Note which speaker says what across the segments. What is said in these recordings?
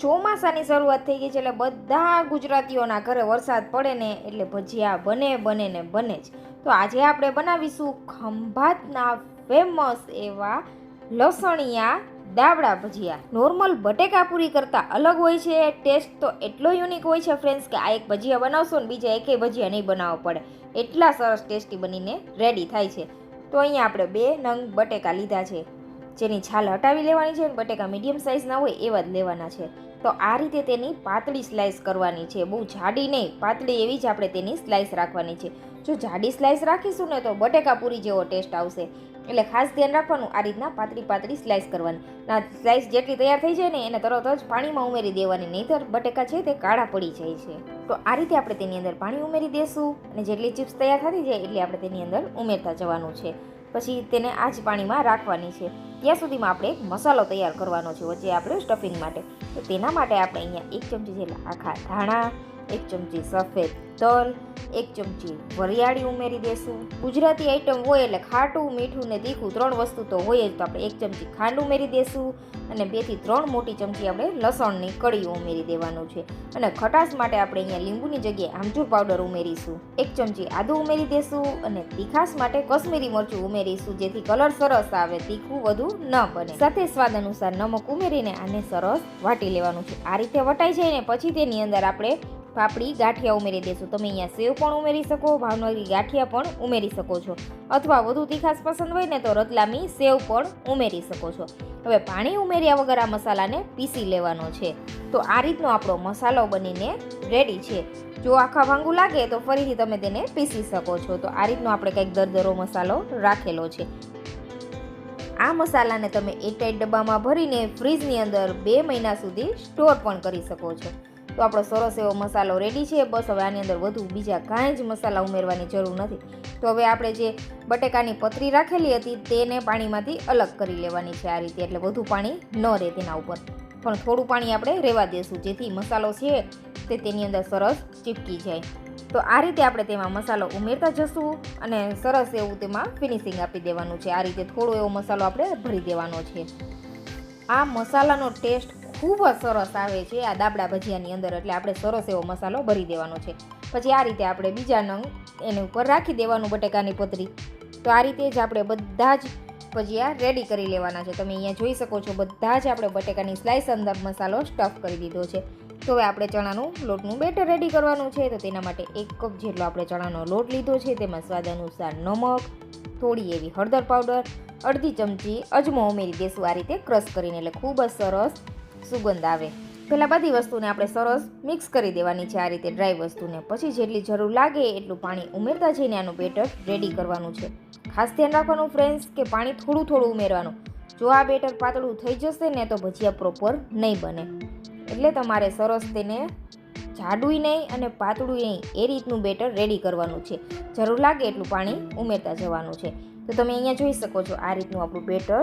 Speaker 1: ચોમાસાની શરૂઆત થઈ ગઈ છે એટલે બધા ગુજરાતીઓના ઘરે વરસાદ પડે ને એટલે ભજીયા બને બને ને બને જ. તો આજે આપણે બનાવીશું ખંભાતના ફેમસ એવા લસણિયા દાબડા ભજીયા. નોર્મલ બટેકા પૂરી કરતાં અલગ હોય છે ટેસ્ટ તો એટલો યુનિક હોય છે ફ્રેન્ડ્સ કે આ એક ભજીયા બનાવશો ને બીજા એકેય ભજીયા નહીં બનાવવા પડે. એટલા સરસ ટેસ્ટી બનીને રેડી થાય છે. તો અહીંયા આપણે બે નંગ બટેકા લીધા છે. જેની છાલ હટાવી લેવાની છે અને બટેકા મીડિયમ સાઇઝના હોય એવા જ લેવાના છે. તો આ રીતે તેની પાતળી સ્લાઇસ કરવાની છે. બહુ જાડી નહીં, પાતળી એવી જ આપણે તેની સ્લાઇસ રાખવાની છે. જો જાડી સ્લાઇસ રાખીશું ને તો બટેકા પૂરી જેવો ટેસ્ટ આવશે. એટલે ખાસ ધ્યાન રાખવાનું આ રીતના પાતળી પાતળી સ્લાઇસ કરવાની. ના સ્લાઇસ જેટલી તૈયાર થઈ જાય ને એને તરત જ પાણીમાં ઉમેરી દેવાની, નહીંતર બટેકા છે તે કાળા પડી જાય છે. તો આ રીતે આપણે તેની અંદર પાણી ઉમેરી દેશું અને જેટલી ચિપ્સ તૈયાર થતી જાય એટલી આપણે તેની અંદર ઉમેરતા જવાનું છે. પછી તેને આ જ પાણીમાં રાખવાની છે. ત્યાં સુધીમાં આપણે એક મસાલો તૈયાર કરવાનો છે વચ્ચે આપણે સ્ટફિંગ માટે. તો તેના માટે આપણે અહીંયા એક ચમચી જેટલા આખા ધાણા એક ચમચી સફેદ તલ, એક ચમચી વરિયાળી ઉમેરી દેશું. ગુજરાતી આઈટમ હોય એટલે ખાટું, મીઠું ને તીખું ત્રણ વસ્તુ તો હોય જ તો આપણે એક ચમચી ખાંડ ઉમેરી દેશું અને બેથી ત્રણ મોટી ચમચી આપણે લસણની કળી ઉમેરી દેવાનું છે. અને ખટાશ માટે આપણે અહીંયા લીંબુની જગ્યાએ આમચૂર પાવડર ઉમેરીશું. એક ચમચી આદુ ઉમેરી દેશું અને તીખાશ માટે કશ્મીરી મરચું ઉમેરીશું, જેથી કલર સરસ આવે, તીખું વધુ ન બને. સાથે સ્વાદ અનુસાર નમક ઉમેરીને આને સરસ વાટી લેવાનું છે. આ રીતે વટાઈ જાય ને પછી તેની અંદર આપણે પાપડી ગાંઠિયા ઉમેરી દેશું. તમે અહીંયા સેવ પણ ઉમેરી શકો, ભાવનગરી ગાંઠિયા પણ ઉમેરી શકો છો. અથવા વધુ તીખાસ પસંદ હોય ને તો રતલામી સેવ પણ ઉમેરી શકો છો. હવે પાણી ઉમેર્યા વગર આ મસાલાને પીસી લેવાનો છે. તો આ રીતનો આપણો મસાલો બનીને રેડી છે. જો આખા ભાંગું લાગે તો ફરીથી તમે તેને પીસી શકો છો. તો આ રીતનો આપણે કંઈક દરદરો મસાલો રાખેલો છે. આ મસાલાને તમે એરટાઈટ ડબ્બામાં ભરીને ફ્રીજની અંદર બે મહિના સુધી સ્ટોર પણ કરી શકો છો. તો આપણો સરસ એવો મસાલો રેડી છે. બસ હવે આની અંદર વધુ બીજા કાંઈ જ મસાલા ઉમેરવાની જરૂર નથી. તો હવે આપણે જે બટેકાની પતરી રાખેલી હતી તેને પાણીમાંથી અલગ કરી લેવાની છે આ રીતે. એટલે વધુ પાણી ન રહે તેના ઉપર. પણ થોડું પાણી આપણે રહેવા દેશું. જેથી મસાલો છે તે તેની અંદર સરસ ચીપકી જાય. તો આ રીતે આપણે તેમાં મસાલો ઉમેરતા જશું અને સરસ એવું તેમાં ફિનિશિંગ આપી દેવાનું છે. આ રીતે થોડો એવો મસાલો આપણે ભરી દેવાનો છે. આ મસાલાનો ટેસ્ટ ખૂબ જ સરસ આવે છે આ દાબડા ભજીયાની અંદર. એટલે આપણે સરસ એવો મસાલો ભરી દેવાનો છે. પછી આ રીતે આપણે બીજા નંગ એની ઉપર રાખી દેવાનું બટેકાની પતરી. તો આ રીતે જ આપણે બધા જ ભજીયા રેડી કરી લેવાના છે. તમે અહીંયા જોઈ શકો છો બધા જ આપણે બટેકાની સ્લાઇસ અંદર મસાલો સ્ટફ કરી દીધો છે. તો હવે આપણે ચણાનું લોટનું બેટર રેડી કરવાનું છે. તો તેના માટે એક કપ જેટલો આપણે ચણાનો લોટ લીધો છે. તેમાં સ્વાદ અનુસાર નમક, થોડી એવી હળદર પાવડર અડધી ચમચી અજમો ઉમેરી દેશું. આ રીતે ક્રશ કરીને. એટલે ખૂબ જ સરસ સુગંધ આવે. પહેલાં બધી વસ્તુને આપણે સરસ મિક્સ કરી દેવાની છે. આ રીતે ડ્રાય વસ્તુને પછી જેટલી જરૂર લાગે એટલું પાણી ઉમેરતા જઈને આનું બેટર રેડી કરવાનું છે. ખાસ ધ્યાન રાખવાનું ફ્રેન્ડ્સ કે પાણી થોડું થોડું ઉમેરવાનું. જો આ બેટર પાતળું થઈ જશે ને તો ભજીયા પ્રોપર નહીં બને. એટલે તમારે સરસ તેને જાડુંય નહીં અને પાતળું નહીં, એ રીતનું બેટર રેડી કરવાનું છે. જરૂર લાગે એટલું પાણી ઉમેરતા જવાનું છે. તો તમે અહીંયા જોઈ શકો છો આ રીતનું આપણું બેટર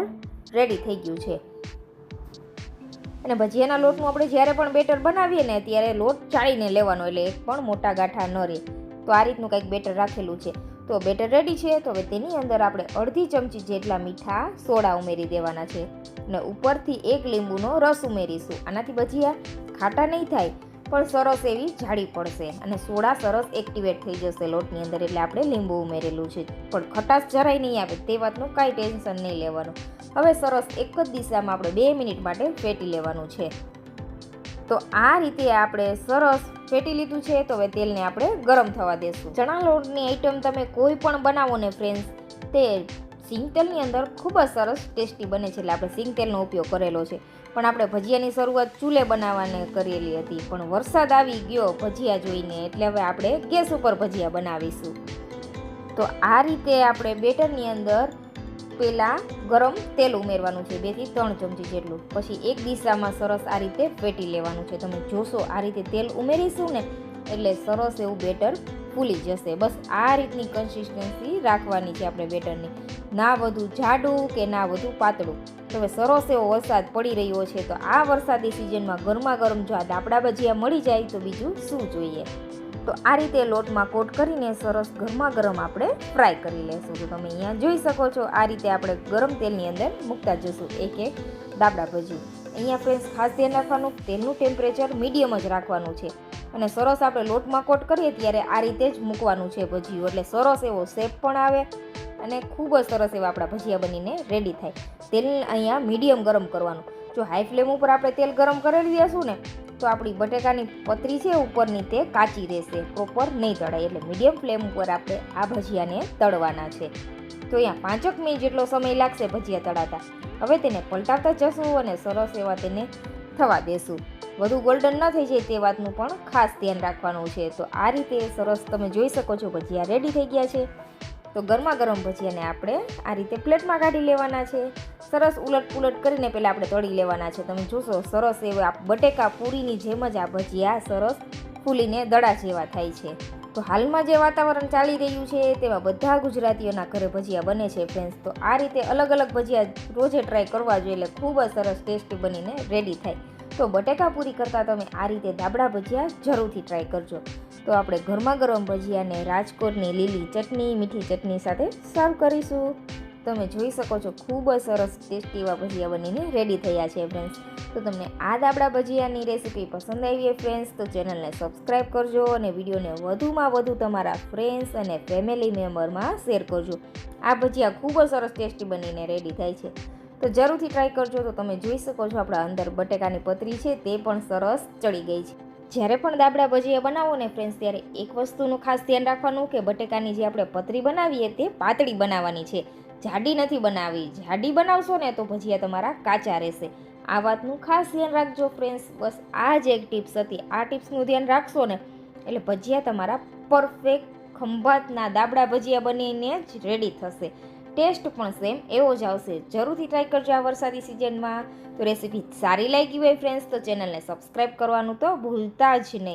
Speaker 1: રેડી થઈ ગયું છે. અને ભજીયાના લોટનું આપણે જ્યારે પણ બેટર બનાવીએ ને ત્યારે લોટ ચાળીને લેવાનો એટલે એક પણ મોટા ગાંઠા ન રહે. તો આ રીતનું કંઈક બેટર રાખેલું છે. તો બેટર રેડી છે. તો હવે તેની અંદર આપણે અડધી ચમચી જેટલા મીઠા સોડા ઉમેરી દેવાના છે. અને ઉપરથી એક લીંબુનો રસ ઉમેરીશું. આનાથી ભજીયા ખાટા નહીં થાય. પણ સરસ એવી જાડી પડશે અને સોડા સરસ એક્ટિવેટ થઈ જશે લોટની અંદર એટલે આપણે લીંબુ ઉમેરેલું છે. પણ ખટાશ જરાય નહીં આવે, તે વાતનું કાંઈ ટેન્શન નહીં લેવાનું. હવે સરસ એક જ દિશામાં આપણે બે મિનિટ માટે ફેટી લેવાનું છે. તો આ રીતે આપણે સરસ ફેટી લીધું છે, તો હવે તેલને આપણે ગરમ થવા દેશું. ચણા લોટની આઈટમ તમે કોઈ પણ બનાવો ને ફ્રેન્ડ્સ તે સિંગતેલની અંદર ખૂબ જ સરસ ટેસ્ટી બને છે એટલે આપણે સિંગતેલનો ઉપયોગ કરેલો છે. પણ આપણે ભજીયાની શરૂઆત ચૂલે બનાવવાને કરેલી હતી, પણ વરસાદ આવી ગયો ભજીયા જોઈને એટલે હવે આપણે ગેસ ઉપર ભજીયા બનાવીશું. તો આ રીતે આપણે બેટરની અંદર પહેલાં ગરમ તેલ ઉમેરવાનું છે, બેથી ત્રણ ચમચી જેટલું. પછી એક દિશામાં સરસ આ રીતે ફેટી લેવાનું છે. તમે જોશો આ રીતે તેલ ઉમેરીશું ને એટલે સરસ એવું બેટર ફૂલી જશે. બસ આ રીતની કન્સિસ્ટન્સી રાખવાની છે આપણે બેટરની. ના વધુ જાડું કે ના વધુ પાતળું. હવે સરસ એવો વરસાદ પડી રહ્યો છે, તો આ વરસાદી સિઝનમાં ગરમા ગરમ જો આ દાપડા ભજીયા મળી જાય, તો બીજું શું જોઈએ? તો આ રીતે લોટમાં કોટ કરીને સરસ ગરમા ગરમ આપણે ફ્રાય કરી લેશું. તો તમે અહીંયા જોઈ શકો છો, આ રીતે આપણે ગરમ તેલની અંદર મૂકતા જશું. એક એક દાબડા ભજી. અહીંયા ફ્રેન્ડ્સ ખાસ ધ્યાન રાખવાનું, તેલનું ટેમ્પરેચર મીડિયમ જ રાખવાનું છે. અને સરસ આપણે લોટમાં કોટ કરીએ ત્યારે આ રીતે જ મૂકવાનું છે ભજીયું. એટલે સરસ એવો શેપ પણ આવે અને ખૂબ જ સરસ એવા આપણા ભજીયા બનીને રેડી થાય. તેલ અહીંયા મીડિયમ ગરમ કરવાનું. જો હાઈ ફ્લેમ ઉપર આપણે તેલ ગરમ કરેલી દેશું ને, તો આપણી બટેકાની પતરી છે ઉપરની તે કાચી રહેશે. પ્રોપર નહીં તળાય એટલે મીડિયમ ફ્લેમ ઉપર આપણે આ ભજીયાને તળવાના છે. તો અહીંયા પાંચક મિનિટ જેટલો સમય લાગશે ભજીયા તળાતા. હવે તેને પલટાવતા જશું અને સરસ એવા તેને થવા દેશું. વધુ ગોલ્ડન ન થઈ જાય તે વાતનું પણ ખાસ ધ્યાન રાખવાનું છે. તો આ રીતે સરસ તમે જોઈ શકો છો ભજીયા રેડી થઈ ગયા છે. તો ગરમા ગરમ ભજીયાને આપણે આ રીતે પ્લેટમાં કાઢી લેવાના છે. સરસ ઉલટ પુલટ કરીને પહેલાં આપણે તળી લેવાના છે. તમે જોશો સરસ એવા બટેકા પૂરીની જેમ જ આ ભજીયા સરસ ફૂલીને દડા જેવા થાય છે. તો હાલમાં જે વાતાવરણ ચાલી રહ્યું છે તેમાં બધા ગુજરાતીઓના ઘરે ભજીયા બને છે ફ્રેન્ડ્સ તો આ રીતે અલગ અલગ ભજીયા રોજે ટ્રાય કરવા જોઈએ એટલે ખૂબ જ સરસ ટેસ્ટી બનીને રેડી થાય. તો બટેકા પૂરી કરતાં તમે આ રીતે દાબડા ભજીયા જરૂરથી ટ્રાય કરજો. તો આપણે ગરમા ગરમ ભજીયાને રાજકોટની લીલી ચટણી, મીઠી ચટણી સાથે સર્વ કરીશું. તમે જોઈ શકો છો, ખૂબ જ સરસ ટેસ્ટી એવા ભજીયા બનીને રેડી થયા છે ફ્રેન્ડ્સ તો તમને આ દાબડા ભજીયાની રેસીપી પસંદ આવી હોય ફ્રેન્ડ્સ તો ચેનલને સબસ્ક્રાઈબ કરજો અને વિડીયોને વધુમાં વધુ તમારા ફ્રેન્ડ્સ અને ફેમિલી મેમ્બરમાં શેર કરજો. આ ભજીયા ખૂબ જ સરસ ટેસ્ટી બનીને રેડી થાય છે. તો જરૂરથી ટ્રાય કરજો. તો તમે જોઈ શકો છો આપણા અંદર બટેકાની પતરી છે, તે પણ સરસ ચડી ગઈ છે. જ્યારે પણ દાબડા ભજીયા બનાવો ને ફ્રેન્ડ્સ ત્યારે એક વસ્તુનું ખાસ ધ્યાન રાખવાનું કે બટેકાની જે આપણે પતરી બનાવીએ તે પાતળી બનાવવાની છે. જાડી નથી બનાવી. જાડી બનાવશો ને તો ભજીયા તમારા કાચા રહેશે. આ વાતનું ખાસ ધ્યાન રાખજો ફ્રેન્ડ્સ બસ આ જ એક ટિપ્સ હતી. આ ટિપ્સનું ધ્યાન રાખશો ને એટલે ભજીયા તમારા પરફેક્ટ ખંભાતના દાબડા ભજીયા બનીને જ રેડી થશે. ટેસ્ટ પણ સેમ એવો જ આવશે. જરૂરથી ટ્રાય કરજો આ વરસાદી સિઝનમાં તો રેસીપી સારી લાગી હોય ફ્રેન્ડ્સ તો ચેનલને સબસ્ક્રાઈબ કરવાનું તો ભૂલતા જ નહીં.